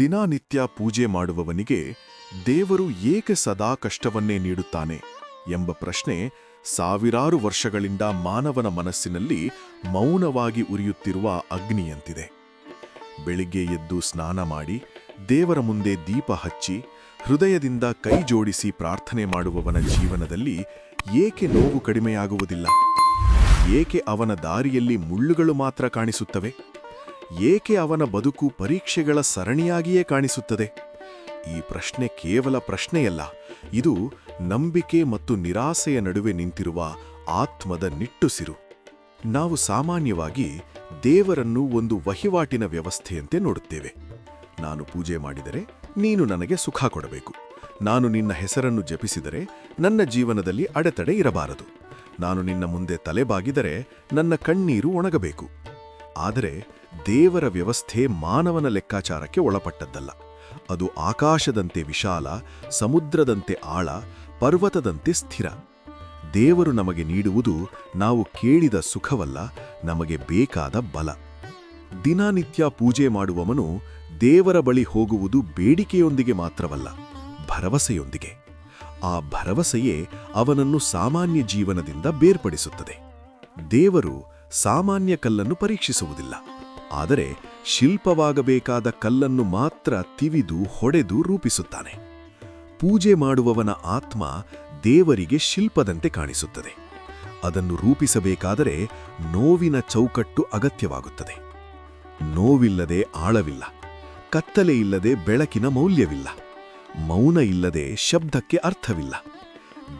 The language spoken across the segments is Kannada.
ದಿನನಿತ್ಯ ಪೂಜೆ ಮಾಡುವವನಿಗೆ ದೇವರು ಏಕೆ ಸದಾ ಕಷ್ಟವನ್ನೇ ನೀಡುತ್ತಾನೆ ಎಂಬ ಪ್ರಶ್ನೆ ಸಾವಿರಾರು ವರ್ಷಗಳಿಂದ ಮಾನವನ ಮನಸ್ಸಿನಲ್ಲಿ ಮೌನವಾಗಿ ಉರಿಯುತ್ತಿರುವ ಅಗ್ನಿಯಂತಿದೆ. ಬೆಳಿಗ್ಗೆ ಎದ್ದು ಸ್ನಾನ ಮಾಡಿ, ದೇವರ ಮುಂದೆ ದೀಪ ಹಚ್ಚಿ, ಹೃದಯದಿಂದ ಕೈ ಜೋಡಿಸಿ ಪ್ರಾರ್ಥನೆ ಮಾಡುವವನ ಜೀವನದಲ್ಲಿ ಏಕೆ ನೋವು ಕಡಿಮೆಯಾಗುವುದಿಲ್ಲ? ಏಕೆ ಅವನ ದಾರಿಯಲ್ಲಿ ಮುಳ್ಳುಗಳು ಮಾತ್ರ ಕಾಣಿಸುತ್ತವೆ? ಏಕೆ ಅವನ ಬದುಕು ಪರೀಕ್ಷೆಗಳ ಸರಣಿಯಾಗಿಯೇ ಕಾಣಿಸುತ್ತದೆ? ಈ ಪ್ರಶ್ನೆ ಕೇವಲ ಪ್ರಶ್ನೆಯಲ್ಲ, ಇದು ನಂಬಿಕೆ ಮತ್ತು ನಿರಾಸೆಯ ನಡುವೆ ನಿಂತಿರುವ ಆತ್ಮದ ನಿಟ್ಟುಸಿರು ನಾವು ಸಾಮಾನ್ಯವಾಗಿ ದೇವರನ್ನು ಒಂದು ವಹಿವಾಟಿನ ವ್ಯವಸ್ಥೆಯಂತೆ ನೋಡುತ್ತೇವೆ. ನಾನು ಪೂಜೆ ಮಾಡಿದರೆ ನೀನು ನನಗೆ ಸುಖ ಕೊಡಬೇಕು. ನಾನು ನಿನ್ನ ಹೆಸರನ್ನು ಜಪಿಸಿದರೆ ನನ್ನ ಜೀವನದಲ್ಲಿ ಅಡೆತಡೆ ಇರಬಾರದು. ನಾನು ನಿನ್ನ ಮುಂದೆ ತಲೆಬಾಗಿದರೆ ನನ್ನ ಕಣ್ಣೀರು ಒಣಗಬೇಕು. ಆದರೆ ದೇವರ ವ್ಯವಸ್ಥೆ ಮಾನವನ ಲೆಕ್ಕಾಚಾರಕ್ಕೆ ಒಳಪಟ್ಟದ್ದಲ್ಲ. ಅದು ಆಕಾಶದಂತೆ ವಿಶಾಲ, ಸಮುದ್ರದಂತೆ ಆಳ, ಪರ್ವತದಂತೆ ಸ್ಥಿರ. ದೇವರು ನಮಗೆ ನೀಡುವುದು ನಾವು ಕೇಳಿದ ಸುಖವಲ್ಲ, ನಮಗೆ ಬೇಕಾದ ಬಲ. ದಿನನಿತ್ಯ ಪೂಜೆ ಮಾಡುವವನು ದೇವರ ಬಳಿ ಹೋಗುವುದು ಬೇಡಿಕೆಯೊಂದಿಗೆ ಮಾತ್ರವಲ್ಲ, ಭರವಸೆಯೊಂದಿಗೆ. ಆ ಭರವಸೆಯೇ ಅವನನ್ನು ಸಾಮಾನ್ಯ ಜೀವನದಿಂದ ಬೇರ್ಪಡಿಸುತ್ತದೆ. ದೇವರು ಸಾಮಾನ್ಯ ಕಲ್ಲನ್ನು ಪರೀಕ್ಷಿಸುವುದಿಲ್ಲ. ಆದರೆ ಶಿಲ್ಪವಾಗಬೇಕಾದ ಕಲ್ಲನ್ನು ಮಾತ್ರ ತಿವಿದು ಹೊಡೆದು ರೂಪಿಸುತ್ತಾನೆ. ಪೂಜೆ ಮಾಡುವವನ ಆತ್ಮ ದೇವರಿಗೆ ಶಿಲ್ಪದಂತೆ ಕಾಣಿಸುತ್ತದೆ. ಅದನ್ನು ರೂಪಿಸಬೇಕಾದರೆ ನೋವಿನ ಚೌಕಟ್ಟು ಅಗತ್ಯವಾಗುತ್ತದೆ. ನೋವಿಲ್ಲದೆ ಆಳವಿಲ್ಲ. ಕತ್ತಲೆ ಇಲ್ಲದೆ ಬೆಳಕಿನ ಮೌಲ್ಯವಿಲ್ಲ. ಮೌನ ಇಲ್ಲದೆ ಶಬ್ದಕ್ಕೆ ಅರ್ಥವಿಲ್ಲ.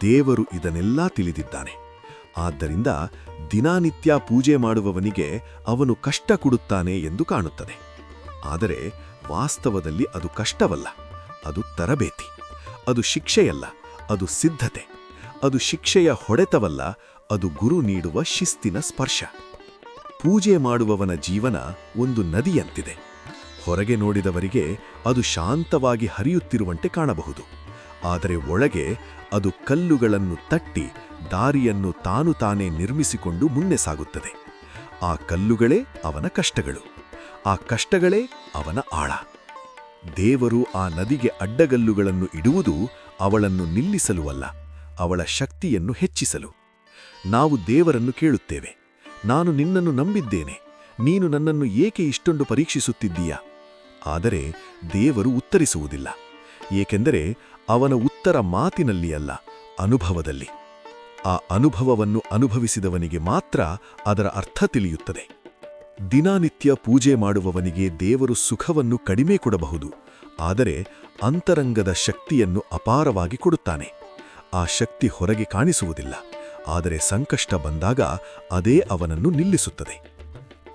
ದೇವರು ಇದನ್ನೆಲ್ಲ ತಿಳಿದಿದ್ದಾನೆ. ಆದ್ದರಿಂದ ದಿನಾನಿತ್ಯ ಪೂಜೆ ಮಾಡುವವನಿಗೆ ಅವನು ಕಷ್ಟ ಕೊಡುತ್ತಾನೆ ಎಂದು ಕಾಣುತ್ತದೆ. ಆದರೆ ವಾಸ್ತವದಲ್ಲಿ ಅದು ಕಷ್ಟವಲ್ಲ, ಅದು ತರಬೇತಿ. ಅದು ಶಿಕ್ಷೆಯಲ್ಲ, ಅದು ಸಿದ್ಧತೆ. ಅದು ಶಿಕ್ಷೆಯ ಹೊಡೆತವಲ್ಲ, ಅದು ಗುರು ನೀಡುವ ಶಿಸ್ತಿನ ಸ್ಪರ್ಶ. ಪೂಜೆ ಮಾಡುವವನ ಜೀವನ ಒಂದು ನದಿಯಂತಿದೆ. ಹೊರಗೆ ನೋಡಿದವರಿಗೆ ಅದು ಶಾಂತವಾಗಿ ಹರಿಯುತ್ತಿರುವಂತೆ ಕಾಣಬಹುದು. ಆದರೆ ಒಳಗೆ ಅದು ಕಲ್ಲುಗಳನ್ನು ತಟ್ಟಿ ದಾರಿಯನ್ನು ತಾನು ತಾನೇ ನಿರ್ಮಿಸಿಕೊಂಡು ಮುನ್ನೆ ಸಾಗುತ್ತದೆ. ಆ ಕಲ್ಲುಗಳೇ ಅವನ ಕಷ್ಟಗಳು. ಆ ಕಷ್ಟಗಳೇ ಅವನ ಆಳ. ದೇವರು ಆ ನದಿಗೆ ಅಡ್ಡಗಲ್ಲುಗಳನ್ನು ಇಡುವುದು ಅವಳನ್ನು ನಿಲ್ಲಿಸಲು ಅಲ್ಲ, ಅವಳ ಶಕ್ತಿಯನ್ನು ಹೆಚ್ಚಿಸಲು. ನಾವು ದೇವರನ್ನು ಕೇಳುತ್ತೇವೆ. ನಾನು ನಿನ್ನನ್ನು ನಂಬಿದ್ದೇನೆ. ನೀನು ನನ್ನನ್ನು ಏಕೆ ಇಷ್ಟೊಂದು ಪರೀಕ್ಷಿಸುತ್ತಿದ್ದೀಯಾ? ಆದರೆ ದೇವರು ಉತ್ತರಿಸುವುದಿಲ್ಲ. ಏಕೆಂದರೆ ಅವನ ಉತ್ತರ ಮಾತಿನಲ್ಲಿ ಅಲ್ಲ ಅನುಭವದಲ್ಲಿ. ಆ ಅನುಭವವನ್ನು ಅನುಭವಿಸಿದವನಿಗೆ ಮಾತ್ರ ಅದರ ಅರ್ಥ ತಿಳಿಯುತ್ತದೆ. ದಿನನಿತ್ಯ ಪೂಜೆ ಮಾಡುವವನಿಗೆ ದೇವರು ಸುಖವನ್ನು ಕಡಿಮೆ ಕೊಡಬಹುದು, ಆದರೆ ಅಂತರಂಗದ ಶಕ್ತಿಯನ್ನು ಅಪಾರವಾಗಿ ಕೊಡುತ್ತಾನೆ. ಆ ಶಕ್ತಿ ಹೊರಗೆ ಕಾಣಿಸುವುದಿಲ್ಲ, ಆದರೆ ಸಂಕಷ್ಟ ಬಂದಾಗ ಅದೇ ಅವನನ್ನು ನಿಲ್ಲಿಸುತ್ತದೆ.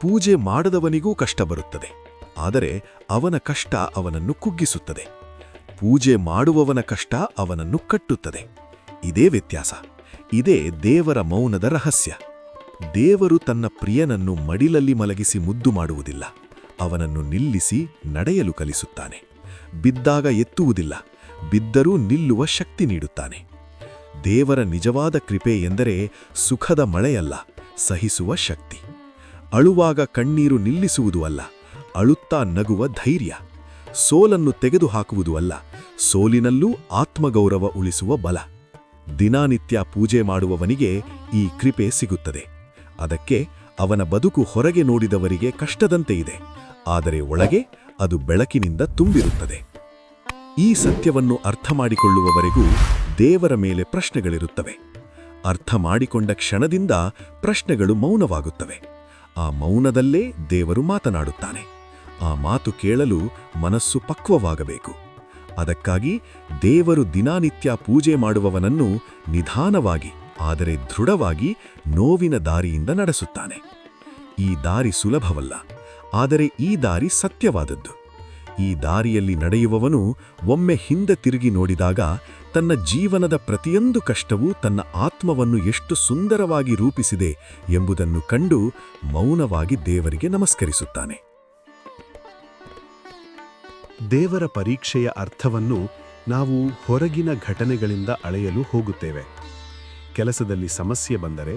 ಪೂಜೆ ಮಾಡದವನಿಗೂ ಕಷ್ಟ ಬರುತ್ತದೆ, ಆದರೆ ಅವನ ಕಷ್ಟ ಅವನನ್ನು ಕುಗ್ಗಿಸುತ್ತದೆ. ಪೂಜೆ ಮಾಡುವವನ ಕಷ್ಟ ಅವನನ್ನು ಕಟ್ಟುತ್ತದೆ. ಇದೇ ವ್ಯತ್ಯಾಸ. ಇದೇ ದೇವರ ಮೌನದ ರಹಸ್ಯ. ದೇವರು ತನ್ನ ಪ್ರಿಯನನ್ನು ಮಡಿಲಲ್ಲಿ ಮಲಗಿಸಿ ಮುದ್ದು ಮಾಡುವುದಿಲ್ಲ. ಅವನನ್ನು ನಿಲ್ಲಿಸಿ ನಡೆಯಲು ಕಲಿಸುತ್ತಾನೆ. ಬಿದ್ದಾಗ ಎತ್ತುವುದಿಲ್ಲ. ಬಿದ್ದರೂ ನಿಲ್ಲುವ ಶಕ್ತಿ ನೀಡುತ್ತಾನೆ. ದೇವರ ನಿಜವಾದ ಕೃಪೆ ಎಂದರೆ ಸುಖದ ಮಳೆಯಲ್ಲ, ಸಹಿಸುವ ಶಕ್ತಿ. ಅಳುವಾಗ ಕಣ್ಣೀರು ನಿಲ್ಲಿಸುವುದು ಅಲ್ಲ, ಅಳುತ್ತಾ ನಗುವ ಧೈರ್ಯ. ಸೋಲನ್ನು ತೆಗೆದುಹಾಕುವುದು ಅಲ್ಲ, ಸೋಲಿನಲ್ಲೂ ಆತ್ಮಗೌರವ ಉಳಿಸುವ ಬಲ. ದಿನಾನಿತ್ಯ ಪೂಜೆ ಮಾಡುವವನಿಗೆ ಈ ಕೃಪೆ ಸಿಗುತ್ತದೆ. ಅದಕ್ಕೆ ಅವನ ಬದುಕು ಹೊರಗೆ ನೋಡಿದವರಿಗೆ ಕಷ್ಟದಂತೆ ಇದೆ, ಆದರೆ ಒಳಗೆ ಅದು ಬೆಳಕಿನಿಂದ ತುಂಬಿರುತ್ತದೆ. ಈ ಸತ್ಯವನ್ನು ಅರ್ಥ ಮಾಡಿಕೊಳ್ಳುವವರೆಗೂ ದೇವರ ಮೇಲೆ ಪ್ರಶ್ನೆಗಳಿರುತ್ತವೆ. ಅರ್ಥ ಮಾಡಿಕೊಂಡ ಕ್ಷಣದಿಂದ ಪ್ರಶ್ನೆಗಳು ಮೌನವಾಗುತ್ತವೆ. ಆ ಮೌನದಲ್ಲೇ ದೇವರು ಮಾತನಾಡುತ್ತಾನೆ. ಆ ಮಾತು ಕೇಳಲು ಮನಸ್ಸು ಪಕ್ವವಾಗಬೇಕು. ಅದಕ್ಕಾಗಿ ದೇವರು ದಿನಾನಿತ್ಯ ಪೂಜೆ ಮಾಡುವವನನ್ನು ನಿಧಾನವಾಗಿ, ಆದರೆ ದೃಢವಾಗಿ ನೋವಿನ ದಾರಿಯಿಂದ ನಡೆಸುತ್ತಾನೆ. ಈ ದಾರಿ ಸುಲಭವಲ್ಲ, ಆದರೆ ಈ ದಾರಿ ಸತ್ಯವಾದದ್ದು. ಈ ದಾರಿಯಲ್ಲಿ ನಡೆಯುವವನು ಒಮ್ಮೆ ಹಿಂದೆ ತಿರುಗಿ ನೋಡಿದಾಗ ತನ್ನ ಜೀವನದ ಪ್ರತಿಯೊಂದು ಕಷ್ಟವೂ ತನ್ನ ಆತ್ಮವನ್ನು ಎಷ್ಟು ಸುಂದರವಾಗಿ ರೂಪಿಸಿದೆ ಎಂಬುದನ್ನು ಕಂಡು ಮೌನವಾಗಿ ದೇವರಿಗೆ ನಮಸ್ಕರಿಸುತ್ತಾನೆ. ದೇವರ ಪರೀಕ್ಷೆಯ ಅರ್ಥವನ್ನು ನಾವು ಹೊರಗಿನ ಘಟನೆಗಳಿಂದ ಅಳೆಯಲು ಹೋಗುತ್ತೇವೆ. ಕೆಲಸದಲ್ಲಿ ಸಮಸ್ಯೆ ಬಂದರೆ,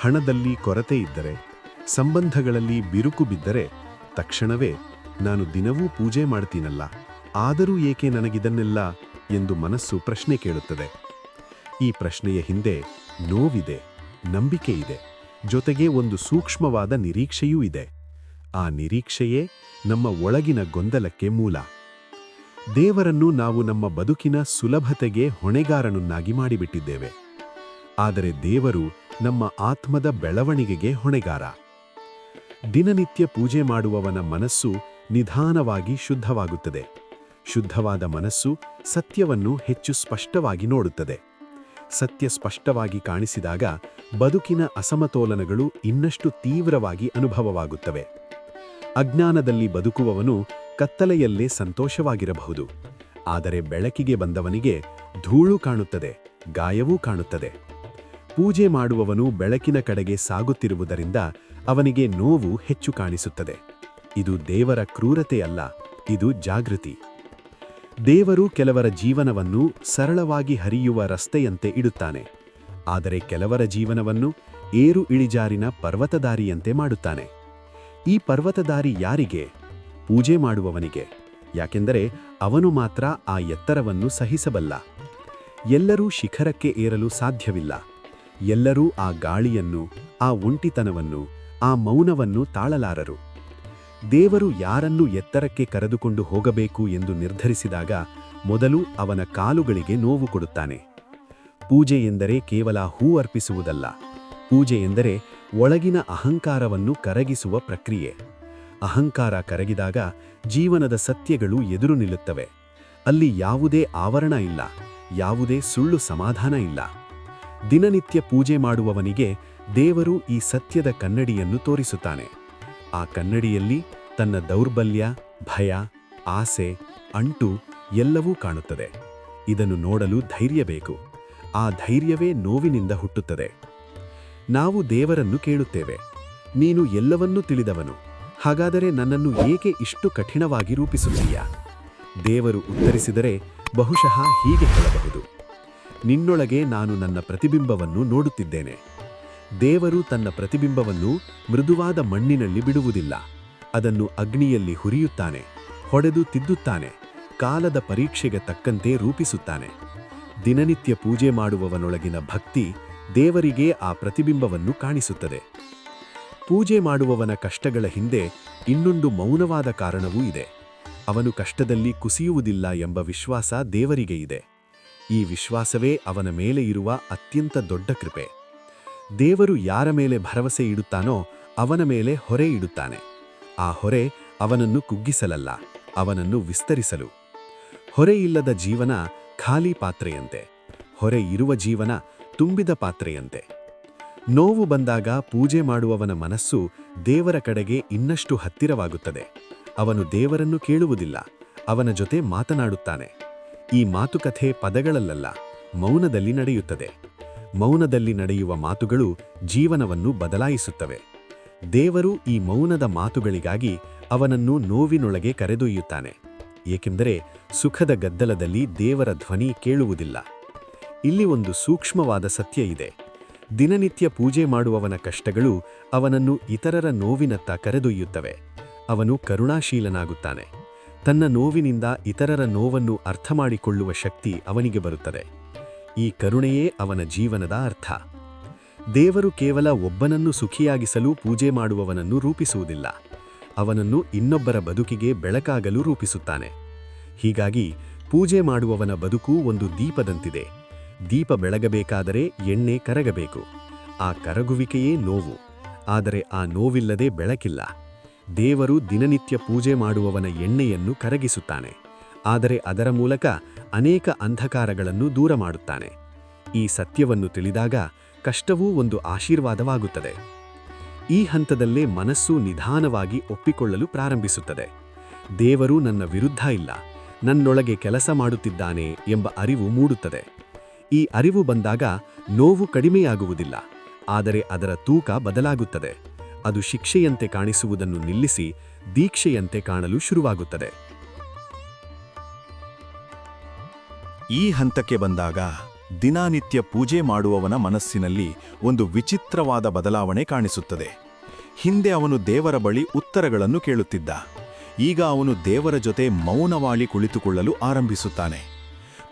ಹಣದಲ್ಲಿ ಕೊರತೆ ಇದ್ದರೆ, ಸಂಬಂಧಗಳಲ್ಲಿ ಬಿರುಕು ಬಿದ್ದರೆ ತಕ್ಷಣವೇ ನಾನು ದಿನವೂ ಪೂಜೆ ಮಾಡ್ತೀನಲ್ಲ, ಆದರೂ ಏಕೆ ನನಗಿದನ್ನೆಲ್ಲ ಎಂದು ಮನಸ್ಸು ಪ್ರಶ್ನೆ ಕೇಳುತ್ತದೆ. ಈ ಪ್ರಶ್ನೆಯ ಹಿಂದೆ ನೋವಿದೆ, ನಂಬಿಕೆ ಇದೆ, ಜೊತೆಗೆ ಒಂದು ಸೂಕ್ಷ್ಮವಾದ ನಿರೀಕ್ಷೆಯೂ ಇದೆ. ಆ ನಿರೀಕ್ಷೆಯೇ ನಮ್ಮ ಒಳಗಿನ ಗೊಂದಲಕ್ಕೆ ಮೂಲ. ದೇವರನ್ನು ನಾವು ನಮ್ಮ ಬದುಕಿನ ಸುಲಭತೆಗೆ ಹೊಣೆಗಾರನನ್ನಾಗಿ ಮಾಡಿಬಿಟ್ಟಿದ್ದೇವೆ. ಆದರೆ ದೇವರು ನಮ್ಮ ಆತ್ಮದ ಬೆಳವಣಿಗೆಗೆ ಹೊಣೆಗಾರ. ದಿನನಿತ್ಯ ಪೂಜೆ ಮಾಡುವವನ ಮನಸ್ಸು ನಿಧಾನವಾಗಿ ಶುದ್ಧವಾಗುತ್ತದೆ. ಶುದ್ಧವಾದ ಮನಸ್ಸು ಸತ್ಯವನ್ನು ಹೆಚ್ಚು ಸ್ಪಷ್ಟವಾಗಿ ನೋಡುತ್ತದೆ. ಸತ್ಯ ಸ್ಪಷ್ಟವಾಗಿ ಕಾಣಿಸಿದಾಗ ಬದುಕಿನ ಅಸಮತೋಲನಗಳು ಇನ್ನಷ್ಟು ತೀವ್ರವಾಗಿ ಅನುಭವವಾಗುತ್ತವೆ. ಅಜ್ಞಾನದಲ್ಲಿ ಬದುಕುವವನು ಕತ್ತಲೆಯಲ್ಲೇ ಸಂತೋಷವಾಗಿರಬಹುದು. ಆದರೆ ಬೆಳಕಿಗೆ ಬಂದವನಿಗೆ ಧೂಳು ಕಾಣುತ್ತದೆ, ಗಾಯವೂ ಕಾಣುತ್ತದೆ. ಪೂಜೆ ಮಾಡುವವನು ಬೆಳಕಿನ ಕಡೆಗೆ ಸಾಗುತ್ತಿರುವುದರಿಂದ ಅವನಿಗೆ ನೋವು ಹೆಚ್ಚು ಕಾಣಿಸುತ್ತದೆ. ಇದು ದೇವರ ಕ್ರೂರತೆಯಲ್ಲ, ಇದು ಜಾಗೃತಿ. ದೇವರು ಕೆಲವರ ಜೀವನವನ್ನು ಸರಳವಾಗಿ ಹರಿಯುವ ರಸ್ತೆಯಂತೆ ಇಡುತ್ತಾನೆ. ಆದರೆ ಕೆಲವರ ಜೀವನವನ್ನು ಏರು ಇಳಿಜಾರಿನ ಪರ್ವತದಾರಿಯಂತೆ ಮಾಡುತ್ತಾನೆ. ಈ ಪರ್ವತದಾರಿ ಯಾರಿಗೆ? ಪೂಜೆ ಮಾಡುವವನಿಗೆ, ಯಾಕೆಂದರೆ ಅವನು ಮಾತ್ರ ಆ ಎತ್ತರವನ್ನು ಸಹಿಸಬಲ್ಲ. ಎಲ್ಲರೂ ಶಿಖರಕ್ಕೆ ಏರಲು ಸಾಧ್ಯವಿಲ್ಲ. ಎಲ್ಲರೂ ಆ ಗಾಳಿಯನ್ನು, ಆ ಒಂಟಿತನವನ್ನು, ಆ ಮೌನವನ್ನು ತಾಳಲಾರರು. ದೇವರು ಯಾರನ್ನು ಎತ್ತರಕ್ಕೆ ಕರೆದುಕೊಂಡು ಹೋಗಬೇಕು ಎಂದು ನಿರ್ಧರಿಸಿದಾಗ ಮೊದಲು ಅವನ ಕಾಲುಗಳಿಗೆ ನೋವು ಕೊಡುತ್ತಾನೆ. ಪೂಜೆ ಎಂದರೆ ಕೇವಲ ಹೂ ಅರ್ಪಿಸುವುದಲ್ಲ. ಪೂಜೆ ಎಂದರೆ ಒಳಗಿನ ಅಹಂಕಾರವನ್ನು ಕರಗಿಸುವ ಪ್ರಕ್ರಿಯೆ. ಅಹಂಕಾರ ಕರಗಿದಾಗ ಜೀವನದ ಸತ್ಯಗಳು ಎದುರು ನಿಲ್ಲುತ್ತವೆ. ಅಲ್ಲಿ ಯಾವುದೇ ಆವರಣ ಇಲ್ಲ, ಯಾವುದೇ ಸುಳ್ಳು ಸಮಾಧಾನ ಇಲ್ಲ. ದಿನನಿತ್ಯ ಪೂಜೆ ಮಾಡುವವನಿಗೆ ದೇವರು ಈ ಸತ್ಯದ ಕನ್ನಡಿಯನ್ನು ತೋರಿಸುತ್ತಾನೆ. ಆ ಕನ್ನಡಿಯಲ್ಲಿ ತನ್ನ ದೌರ್ಬಲ್ಯ, ಭಯ, ಆಸೆ, ಅಂಟು ಎಲ್ಲವೂ ಕಾಣುತ್ತದೆ. ಇದನ್ನು ನೋಡಲು ಧೈರ್ಯ ಬೇಕು. ಆ ಧೈರ್ಯವೇ ನೋವಿನಿಂದ ಹುಟ್ಟುತ್ತದೆ. ನಾವು ದೇವರನ್ನು ಕೇಳುತ್ತೇವೆ. ನೀನು ಎಲ್ಲವನ್ನೂ ತಿಳಿದವನು. ಹಾಗಾದರೆ ನನ್ನನ್ನು ಏಕೆ ಇಷ್ಟು ಕಠಿಣವಾಗಿ ರೂಪಿಸುತ್ತೀಯಾ? ದೇವರು ಉತ್ತರಿಸಿದರೆ ಬಹುಶಃ ಹೀಗೆ ಹೇಳಬಹುದು. ನಿನ್ನೊಳಗೆ ನಾನು ನನ್ನ ಪ್ರತಿಬಿಂಬವನ್ನು ನೋಡುತ್ತಿದ್ದೇನೆ. ದೇವರು ತನ್ನ ಪ್ರತಿಬಿಂಬವನ್ನು ಮೃದುವಾದ ಮಣ್ಣಿನಲ್ಲಿ ಬಿಡುವುದಿಲ್ಲ. ಅದನ್ನು ಅಗ್ನಿಯಲ್ಲಿ ಹುರಿಯುತ್ತಾನೆ, ಹೊಡೆದು ತಿದ್ದುತ್ತಾನೆ, ಕಾಲದ ಪರೀಕ್ಷೆಗೆ ತಕ್ಕಂತೆ ರೂಪಿಸುತ್ತಾನೆ. ದಿನನಿತ್ಯ ಪೂಜೆ ಮಾಡುವವನೊಳಗಿನ ಭಕ್ತಿ ದೇವರಿಗೆ ಆ ಪ್ರತಿಬಿಂಬವನ್ನು ಕಾಣಿಸುತ್ತದೆ. ಪೂಜೆ ಮಾಡುವವನ ಕಷ್ಟಗಳ ಹಿಂದೆ ಇನ್ನೊಂದು ಮೌನವಾದ ಕಾರಣವೂ ಇದೆ. ಅವನು ಕಷ್ಟದಲ್ಲಿ ಕುಸಿಯುವುದಿಲ್ಲ ಎಂಬ ವಿಶ್ವಾಸ ದೇವರಿಗೆ ಇದೆ. ಈ ವಿಶ್ವಾಸವೇ ಅವನ ಮೇಲೆ ಇರುವ ಅತ್ಯಂತ ದೊಡ್ಡ ಕೃಪೆ. ದೇವರು ಯಾರ ಮೇಲೆ ಭರವಸೆ ಇಡುತ್ತಾನೋ ಅವನ ಮೇಲೆ ಹೊರೆ ಇಡುತ್ತಾನೆ. ಆ ಹೊರೆ ಅವನನ್ನು ಕುಗ್ಗಿಸಲಲ್ಲ, ಅವನನ್ನು ವಿಸ್ತರಿಸಲು. ಹೊರೆ ಇಲ್ಲದ ಜೀವನ ಖಾಲಿ ಪಾತ್ರೆಯಂತೆ. ಹೊರೆ ಇರುವ ಜೀವನ ತುಂಬಿದ ಪಾತ್ರೆಯಂತೆ. ನೋವು ಬಂದಾಗ ಪೂಜೆ ಮಾಡುವವನ ಮನಸ್ಸು ದೇವರ ಕಡೆಗೆ ಇನ್ನಷ್ಟು ಹತ್ತಿರವಾಗುತ್ತದೆ. ಅವನು ದೇವರನ್ನು ಕೇಳುವುದಿಲ್ಲ, ಅವನ ಜೊತೆ ಮಾತನಾಡುತ್ತಾನೆ. ಈ ಮಾತುಕಥೆ ಪದಗಳಲ್ಲಲ್ಲ, ಮೌನದಲ್ಲಿ ನಡೆಯುತ್ತದೆ. ಮೌನದಲ್ಲಿ ನಡೆಯುವ ಮಾತುಗಳು ಜೀವನವನ್ನು ಬದಲಾಯಿಸುತ್ತವೆ. ದೇವರು ಈ ಮೌನದ ಮಾತುಗಳಿಗಾಗಿ ಅವನನ್ನು ನೋವಿನೊಳಗೆ ಕರೆದೊಯ್ಯುತ್ತಾನೆ, ಏಕೆಂದರೆ ಸುಖದ ಗದ್ದಲದಲ್ಲಿ ದೇವರ ಧ್ವನಿ ಕೇಳುವುದಿಲ್ಲ. ಇಲ್ಲಿ ಒಂದು ಸೂಕ್ಷ್ಮವಾದ ಸತ್ಯ ಇದೆ. ದಿನನಿತ್ಯ ಪೂಜೆ ಮಾಡುವವನ ಕಷ್ಟಗಳು ಅವನನ್ನು ಇತರರ ನೋವಿನತ್ತ ಕರೆದೊಯ್ಯುತ್ತವೆ. ಅವನು ಕರುಣಾಶೀಲನಾಗುತ್ತಾನೆ. ತನ್ನ ನೋವಿನಿಂದ ಇತರರ ನೋವನ್ನು ಅರ್ಥಮಾಡಿಕೊಳ್ಳುವ ಶಕ್ತಿ ಅವನಿಗೆ ಬರುತ್ತದೆ. ಈ ಕರುಣೆಯೇ ಅವನ ಜೀವನದ ಅರ್ಥ. ದೇವರು ಕೇವಲ ಒಬ್ಬನನ್ನು ಸುಖಿಯಾಗಿಸಲು ಪೂಜೆ ಮಾಡುವವನನ್ನು ರೂಪಿಸುವುದಿಲ್ಲ. ಅವನನ್ನು ಇನ್ನೊಬ್ಬರ ಬದುಕಿಗೆ ಬೆಳಕಾಗಲು ರೂಪಿಸುತ್ತಾನೆ. ಹೀಗಾಗಿ ಪೂಜೆ ಮಾಡುವವನ ಬದುಕು ಒಂದು ದೀಪದಂತಿದೆ. ದೀಪ ಬೆಳಗಬೇಕಾದರೆ ಎಣ್ಣೆ ಕರಗಬೇಕು. ಆ ಕರಗುವಿಕೆಯೇ ನೋವು. ಆದರೆ ಆ ನೋವಿಲ್ಲದೆ ಬೆಳಕಿಲ್ಲ. ದೇವರು ದಿನನಿತ್ಯ ಪೂಜೆ ಮಾಡುವವನ ಎಣ್ಣೆಯನ್ನು ಕರಗಿಸುತ್ತಾನೆ. ಆದರೆ ಅದರ ಮೂಲಕ ಅನೇಕ ಅಂಧಕಾರಗಳನ್ನು ದೂರ ಮಾಡುತ್ತಾನೆ. ಈ ಸತ್ಯವನ್ನು ತಿಳಿದಾಗ ಕಷ್ಟವೂ ಒಂದು ಆಶೀರ್ವಾದವಾಗುತ್ತದೆ. ಈ ಹಂತದಲ್ಲೇ ಮನಸ್ಸು ನಿಧಾನವಾಗಿ ಒಪ್ಪಿಕೊಳ್ಳಲು ಪ್ರಾರಂಭಿಸುತ್ತದೆ. ದೇವರು ನನ್ನ ವಿರುದ್ಧ ಇಲ್ಲ. ನನ್ನೊಳಗೆ ಕೆಲಸ ಮಾಡುತ್ತಿದ್ದಾನೆ ಎಂಬ ಅರಿವು ಮೂಡುತ್ತದೆ. ಈ ಅರಿವು ಬಂದಾಗ ನೋವು ಕಡಿಮೆಯಾಗುವುದಿಲ್ಲ, ಆದರೆ ಅದರ ತೂಕ ಬದಲಾಗುತ್ತದೆ. ಅದು ಶಿಕ್ಷೆಯಂತೆ ಕಾಣಿಸುವುದನ್ನು ನಿಲ್ಲಿಸಿ ದೀಕ್ಷೆಯಂತೆ ಕಾಣಲು ಶುರುವಾಗುತ್ತದೆ. ಈ ಹಂತಕ್ಕೆ ಬಂದಾಗ ದಿನಾನಿತ್ಯ ಪೂಜೆ ಮಾಡುವವನ ಮನಸ್ಸಿನಲ್ಲಿ ಒಂದು ವಿಚಿತ್ರವಾದ ಬದಲಾವಣೆ ಕಾಣಿಸುತ್ತದೆ. ಹಿಂದೆ ಅವನು ದೇವರ ಬಳಿ ಉತ್ತರಗಳನ್ನು ಕೇಳುತ್ತಿದ್ದ. ಈಗ ಅವನು ದೇವರ ಜೊತೆ ಮೌನವಾಳಿ ಕುಳಿತುಕೊಳ್ಳಲು ಆರಂಭಿಸುತ್ತಾನೆ.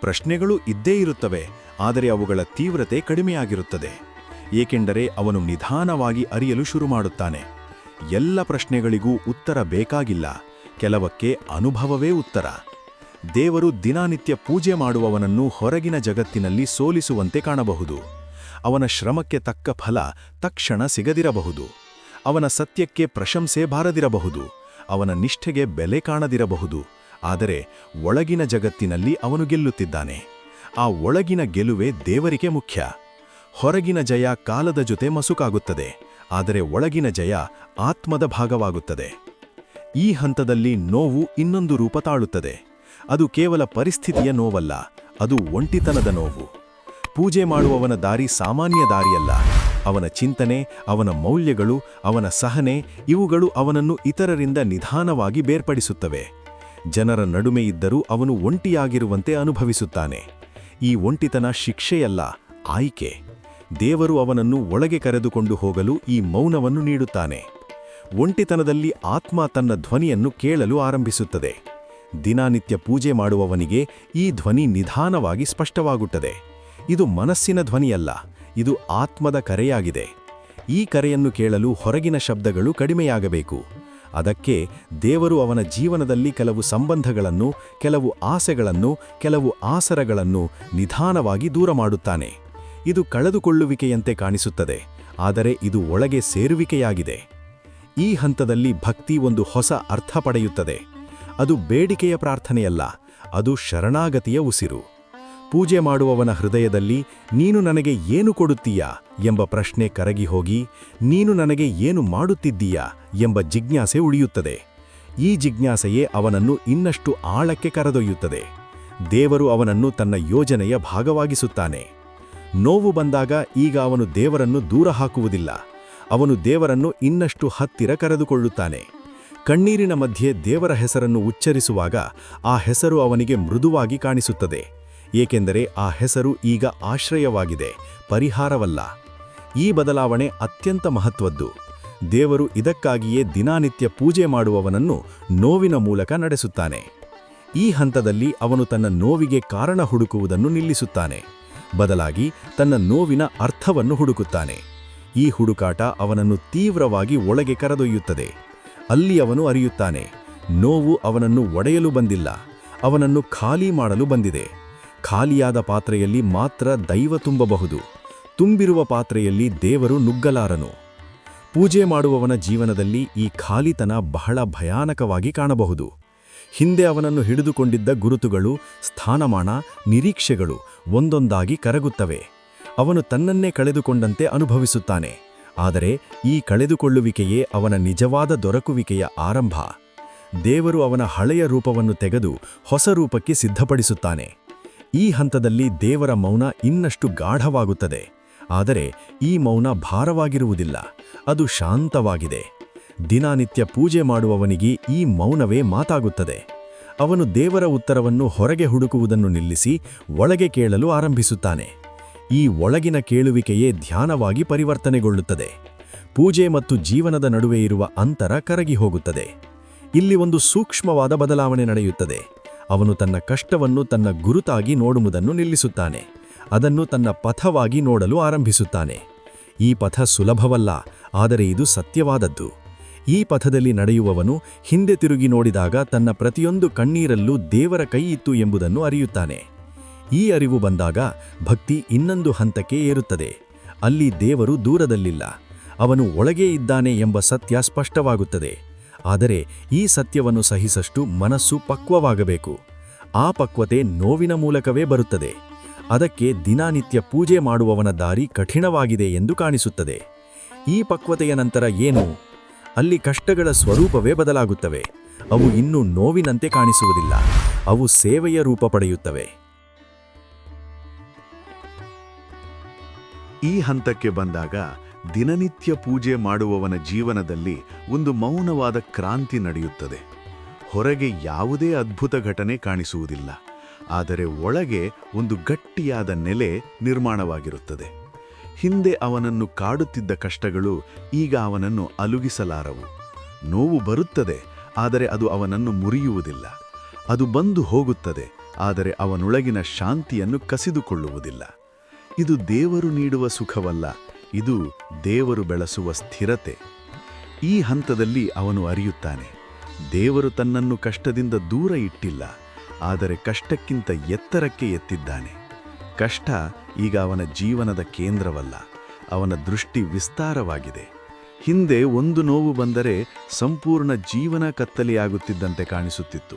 ಪ್ರಶ್ನೆಗಳು ಇದ್ದೇ ಇರುತ್ತವೆ ಆದರೆ ಅವುಗಳ ತೀವ್ರತೆ ಕಡಿಮೆಯಾಗಿರುತ್ತದೆ. ಏಕೆಂದರೆ ಅವನು ನಿಧಾನವಾಗಿ ಅರಿಯಲು ಶುರು ಮಾಡುತ್ತಾನೆ ಎಲ್ಲ ಪ್ರಶ್ನೆಗಳಿಗೂ ಉತ್ತರ ಬೇಕಾಗಿಲ್ಲ. ಕೆಲವಕ್ಕೆ ಅನುಭವವೇ ಉತ್ತರ. ದೇವರು ದಿನಾನಿತ್ಯ ಪೂಜೆ ಮಾಡುವವನನ್ನು ಹೊರಗಿನ ಜಗತ್ತಿನಲ್ಲಿ ಸೋಲಿಸುವಂತೆ ಕಾಣಬಹುದು. ಅವನ ಶ್ರಮಕ್ಕೆ ತಕ್ಕ ಫಲ ತಕ್ಷಣ ಸಿಗದಿರಬಹುದು. ಅವನ ಸತ್ಯಕ್ಕೆ ಪ್ರಶಂಸೆ ಬಾರದಿರಬಹುದು. ಅವನ ನಿಷ್ಠೆಗೆ ಬೆಲೆ ಕಾಣದಿರಬಹುದು. ಆದರೆ ಒಳಗಿನ ಜಗತ್ತಿನಲ್ಲಿ ಅವನು ಗೆಲ್ಲುತ್ತಿದ್ದಾನೆ. ಆ ಒಳಗಿನ ಗೆಲುವೆ ದೇವರಿಗೆ ಮುಖ್ಯ. ಹೊರಗಿನ ಜಯ ಕಾಲದ ಜೊತೆ ಮಸುಕಾಗುತ್ತದೆ, ಆದರೆ ಒಳಗಿನ ಜಯ ಆತ್ಮದ ಭಾಗವಾಗುತ್ತದೆ. ಈ ಹಂತದಲ್ಲಿ ನೋವು ಇನ್ನೊಂದು ರೂಪ ತಾಳುತ್ತದೆ. ಅದು ಕೇವಲ ಪರಿಸ್ಥಿತಿಯ ನೋವಲ್ಲ, ಅದು ಒಂಟಿತನದ ನೋವು. ಪೂಜೆ ಮಾಡುವವನ ದಾರಿ ಸಾಮಾನ್ಯ ದಾರಿಯಲ್ಲ, ಅವನ ಚಿಂತನೆ, ಅವನ ಮೌಲ್ಯಗಳು, ಅವನ ಸಹನೆ, ಇವುಗಳು ಅವನನ್ನು ಇತರರಿಂದ ನಿಧಾನವಾಗಿ ಬೇರ್ಪಡಿಸುತ್ತವೆ. ಜನರ ನಡುವೆ ಇದ್ದರೂ ಅವನು ಒಂಟಿಯಾಗಿರುವಂತೆ ಅನುಭವಿಸುತ್ತಾನೆ. ಈ ಒಂಟಿತನ ಶಿಕ್ಷೆಯಲ್ಲ, ಆಯ್ಕೆ. ದೇವರು ಅವನನ್ನು ಒಳಗೆ ಕರೆದುಕೊಂಡು ಹೋಗಲು ಈ ಮೌನವನ್ನು ನೀಡುತ್ತಾನೆ. ಒಂಟಿತನದಲ್ಲಿ ಆತ್ಮ ತನ್ನ ಧ್ವನಿಯನ್ನು ಕೇಳಲು ಆರಂಭಿಸುತ್ತದೆ. ದಿನಾನಿತ್ಯ ಪೂಜೆ ಮಾಡುವವನಿಗೆ ಈ ಧ್ವನಿ ನಿಧಾನವಾಗಿ ಸ್ಪಷ್ಟವಾಗುತ್ತದೆ. ಇದು ಮನಸ್ಸಿನ ಧ್ವನಿಯಲ್ಲ, ಇದು ಆತ್ಮದ ಕರೆಯಾಗಿದೆ. ಈ ಕರೆಯನ್ನು ಕೇಳಲು ಹೊರಗಿನ ಶಬ್ದಗಳು ಕಡಿಮೆಯಾಗಬೇಕು. ಅದಕ್ಕೆ ದೇವರು ಅವನ ಜೀವನದಲ್ಲಿ ಕೆಲವು ಸಂಬಂಧಗಳನ್ನು, ಕೆಲವು ಆಸೆಗಳನ್ನು, ಕೆಲವು ಆಸರಗಳನ್ನು ನಿಧಾನವಾಗಿ ದೂರ ಮಾಡುತ್ತಾನೆ ಇದು ಕಳೆದುಕೊಳ್ಳುವಿಕೆಯಂತೆ ಕಾಣಿಸುತ್ತದೆ, ಆದರೆ ಇದು ಒಳಗೆ ಸೇರುವಿಕೆಯಾಗಿದೆ. ಈ ಹಂತದಲ್ಲಿ ಭಕ್ತಿ ಒಂದು ಹೊಸ ಅರ್ಥ ಪಡೆಯುತ್ತದೆ. ಅದು ಬೇಡಿಕೆಯ ಪ್ರಾರ್ಥನೆಯಲ್ಲ, ಅದು ಶರಣಾಗತಿಯ ಉಸಿರು. ಪೂಜೆ ಮಾಡುವವನ ಹೃದಯದಲ್ಲಿ ನೀನು ನನಗೆ ಏನು ಕೊಡುತ್ತೀಯಾ ಎಂಬ ಪ್ರಶ್ನೆ ಕರಗಿ ಹೋಗಿ, ನೀನು ನನಗೆ ಏನು ಮಾಡುತ್ತಿದ್ದೀಯಾ ಎಂಬ ಜಿಜ್ಞಾಸೆ ಉಳಿಯುತ್ತದೆ. ಈ ಜಿಜ್ಞಾಸೆಯೇ ಅವನನ್ನು ಇನ್ನಷ್ಟು ಆಳಕ್ಕೆ ಕರೆದೊಯ್ಯುತ್ತದೆ. ದೇವರು ಅವನನ್ನು ತನ್ನ ಯೋಜನೆಯ ಭಾಗವಾಗಿಸುತ್ತಾನೆ. ನೋವು ಬಂದಾಗ ಈಗ ಅವನು ದೇವರನ್ನು ದೂರ ಹಾಕುವುದಿಲ್ಲ. ಅವನು ದೇವರನ್ನು ಇನ್ನಷ್ಟು ಹತ್ತಿರ ಕರೆದುಕೊಳ್ಳುತ್ತಾನೆ. ಕಣ್ಣೀರಿನ ಮಧ್ಯೆ ದೇವರ ಹೆಸರನ್ನು ಉಚ್ಚರಿಸುವಾಗ ಆ ಹೆಸರು ಅವನಿಗೆ ಮೃದುವಾಗಿ ಕಾಣಿಸುತ್ತದೆ. ಏಕೆಂದರೆ ಆ ಹೆಸರು ಈಗ ಆಶ್ರಯವಾಗಿದೆ, ಪರಿಹಾರವಲ್ಲ. ಈ ಬದಲಾವಣೆ ಅತ್ಯಂತ ಮಹತ್ವದ್ದು. ದೇವರು ಇದಕ್ಕಾಗಿಯೇ ದಿನಾನಿತ್ಯ ಪೂಜೆ ಮಾಡುವವನನ್ನು ನೋವಿನ ಮೂಲಕ ನಡೆಸುತ್ತಾನೆ. ಈ ಹಂತದಲ್ಲಿ ಅವನು ತನ್ನ ನೋವಿಗೆ ಕಾರಣ ಹುಡುಕುವುದನ್ನು ನಿಲ್ಲಿಸುತ್ತಾನೆ. ಬದಲಾಗಿ ತನ್ನ ನೋವಿನ ಅರ್ಥವನ್ನು ಹುಡುಕುತ್ತಾನೆ. ಈ ಹುಡುಕಾಟ ಅವನನ್ನು ತೀವ್ರವಾಗಿ ಒಳಗೆ ಕರೆದೊಯ್ಯುತ್ತದೆ. ಅಲ್ಲಿ ಅವನು ಅರಿಯುತ್ತಾನೆ, ನೋವು ಅವನನ್ನು ಒಡೆಯಲು ಬಂದಿಲ್ಲ, ಅವನನ್ನು ಖಾಲಿ ಮಾಡಲು ಬಂದಿದೆ. ಖಾಲಿಯಾದ ಪಾತ್ರೆಯಲ್ಲಿ ಮಾತ್ರ ದೈವ ತುಂಬಬಹುದು. ತುಂಬಿರುವ ಪಾತ್ರೆಯಲ್ಲಿ ದೇವರು ನುಗ್ಗಲಾರನು. ಪೂಜೆ ಮಾಡುವವನ ಜೀವನದಲ್ಲಿ ಈ ಖಾಲಿತನ ಬಹಳ ಭಯಾನಕವಾಗಿ ಕಾಣಬಹುದು. ಹಿಂದೆ ಅವನನ್ನು ಹಿಡಿದುಕೊಂಡಿದ್ದ ಗುರುತುಗಳು, ಸ್ಥಾನಮಾನ, ನಿರೀಕ್ಷೆಗಳು ಒಂದೊಂದಾಗಿ ಕರಗುತ್ತವೆ. ಅವನು ತನ್ನನ್ನೇ ಕಳೆದುಕೊಂಡಂತೆ ಅನುಭವಿಸುತ್ತಾನೆ. ಆದರೆ ಈ ಕಳೆದುಕೊಳ್ಳುವಿಕೆಯೇ ಅವನ ನಿಜವಾದ ದೊರಕುವಿಕೆಯ ಆರಂಭ. ದೇವರು ಅವನ ಹಳೆಯ ರೂಪವನ್ನು ತೆಗೆದು ಹೊಸ ರೂಪಕ್ಕೆ ಸಿದ್ಧಪಡಿಸುತ್ತಾನೆ. ಈ ಹಂತದಲ್ಲಿ ದೇವರ ಮೌನ ಇನ್ನಷ್ಟು ಗಾಢವಾಗುತ್ತದೆ. ಆದರೆ ಈ ಮೌನ ಭಾರವಾಗಿರುವುದಿಲ್ಲ. ಅದು ಶಾಂತವಾಗಿದೆ. ದಿನಾನಿತ್ಯ ಪೂಜೆ ಮಾಡುವವನಿಗೆ ಈ ಮೌನವೇ ಮಾತಾಗುತ್ತದೆ. ಅವನು ದೇವರ ಉತ್ತರವನ್ನು ಹೊರಗೆ ಹುಡುಕುವುದನ್ನು ನಿಲ್ಲಿಸಿ ಒಳಗೆ ಕೇಳಲು ಆರಂಭಿಸುತ್ತಾನೆ. ಈ ಒಳಗಿನ ಕೇಳುವಿಕೆಯೇ ಧ್ಯಾನವಾಗಿ ಪರಿವರ್ತನೆಗೊಳ್ಳುತ್ತದೆ. ಪೂಜೆ ಮತ್ತು ಜೀವನದ ನಡುವೆ ಇರುವ ಅಂತರ ಕರಗಿ ಹೋಗುತ್ತದೆ. ಇಲ್ಲಿ ಒಂದು ಸೂಕ್ಷ್ಮವಾದ ಬದಲಾವಣೆ ನಡೆಯುತ್ತದೆ. ಅವನು ತನ್ನ ಕಷ್ಟವನ್ನು ತನ್ನ ಗುರುತಾಗಿ ನೋಡುವುದನ್ನು ನಿಲ್ಲಿಸುತ್ತಾನೆ. ಅದನ್ನು ತನ್ನ ಪಥವಾಗಿ ನೋಡಲು ಆರಂಭಿಸುತ್ತಾನೆ. ಈ ಪಥ ಸುಲಭವಲ್ಲ, ಆದರೆ ಇದು ಸತ್ಯವಾದದ್ದು. ಈ ಪಥದಲ್ಲಿ ನಡೆಯುವವನು ಹಿಂದೆ ತಿರುಗಿ ನೋಡಿದಾಗ ತನ್ನ ಪ್ರತಿಯೊಂದು ಕಣ್ಣೀರಲ್ಲೂ ದೇವರ ಕೈ ಇತ್ತು ಎಂಬುದನ್ನು ಅರಿಯುತ್ತಾನೆ. ಈ ಅರಿವು ಬಂದಾಗ ಭಕ್ತಿ ಇನ್ನೊಂದು ಹಂತಕ್ಕೆ ಏರುತ್ತದೆ. ಅಲ್ಲಿ ದೇವರು ದೂರದಲ್ಲಿಲ್ಲ. ಅವನು ಒಳಗೇ ಇದ್ದಾನೆ ಎಂಬ ಸತ್ಯ ಸ್ಪಷ್ಟವಾಗುತ್ತದೆ. ಆದರೆ ಈ ಸತ್ಯವನ್ನು ಸಹಿಸಷ್ಟು ಮನಸ್ಸು ಪಕ್ವವಾಗಬೇಕು. ಆ ಪಕ್ವತೆ ನೋವಿನ ಮೂಲಕವೇ ಬರುತ್ತದೆ. ಅದಕ್ಕೆ ದಿನಾನಿತ್ಯ ಪೂಜೆ ಮಾಡುವವನ ದಾರಿ ಕಠಿಣವಾಗಿದೆ ಎಂದು ಕಾಣಿಸುತ್ತದೆ. ಈ ಪಕ್ವತೆಯ ನಂತರ ಏನು? ಅಲ್ಲಿ ಕಷ್ಟಗಳ ಸ್ವರೂಪವೇ ಬದಲಾಗುತ್ತವೆ. ಅವು ಇನ್ನೂ ನೋವಿನಂತೆ ಕಾಣಿಸುವುದಿಲ್ಲ. ಅವು ಸೇವೆಯ ರೂಪ ಪಡೆಯುತ್ತವೆ. ಈ ಹಂತಕ್ಕೆ ಬಂದಾಗ ದಿನನಿತ್ಯ ಪೂಜೆ ಮಾಡುವವನ ಜೀವನದಲ್ಲಿ ಒಂದು ಮೌನವಾದ ಕ್ರಾಂತಿ ನಡೆಯುತ್ತದೆ. ಹೊರಗೆ ಯಾವುದೇ ಅದ್ಭುತ ಘಟನೆ ಕಾಣಿಸುವುದಿಲ್ಲ. ಆದರೆ ಒಳಗೆ ಒಂದು ಗಟ್ಟಿಯಾದ ನೆಲೆ ನಿರ್ಮಾಣವಾಗಿರುತ್ತದೆ. ಹಿಂದೆ ಅವನನ್ನು ಕಾಡುತ್ತಿದ್ದ ಕಷ್ಟಗಳು ಈಗ ಅವನನ್ನು ಅಲುಗಿಸಲಾರವು. ನೋವು ಬರುತ್ತದೆ, ಆದರೆ ಅದು ಅವನನ್ನು ಮುರಿಯುವುದಿಲ್ಲ. ಅದು ಬಂದು ಹೋಗುತ್ತದೆ, ಆದರೆ ಅವನೊಳಗಿನ ಶಾಂತಿಯನ್ನು ಕಸಿದುಕೊಳ್ಳುವುದಿಲ್ಲ. ಇದು ದೇವರು ನೀಡುವ ಸುಖವಲ್ಲ ಇದು ದೇವರು ಬೆಳೆಸುವ ಸ್ಥಿರತೆ. ಈ ಹಂತದಲ್ಲಿ ಅವನು ಅರಿಯುತ್ತಾನೆ, ದೇವರು ತನ್ನನ್ನು ಕಷ್ಟದಿಂದ ದೂರ ಇಟ್ಟಿಲ್ಲ, ಆದರೆ ಕಷ್ಟಕ್ಕಿಂತ ಎತ್ತರಕ್ಕೆ ಎತ್ತಿದ್ದಾನೆ. ಕಷ್ಟ ಈಗ ಅವನ ಜೀವನದ ಕೇಂದ್ರವಲ್ಲ, ಅವನ ದೃಷ್ಟಿ ವಿಸ್ತಾರವಾಗಿದೆ. ಹಿಂದೆ ಒಂದು ನೋವು ಬಂದರೆ ಸಂಪೂರ್ಣ ಜೀವನ ಕತ್ತಲೆಯಾಗುತ್ತಿದ್ದಂತೆ ಕಾಣಿಸುತ್ತಿತ್ತು.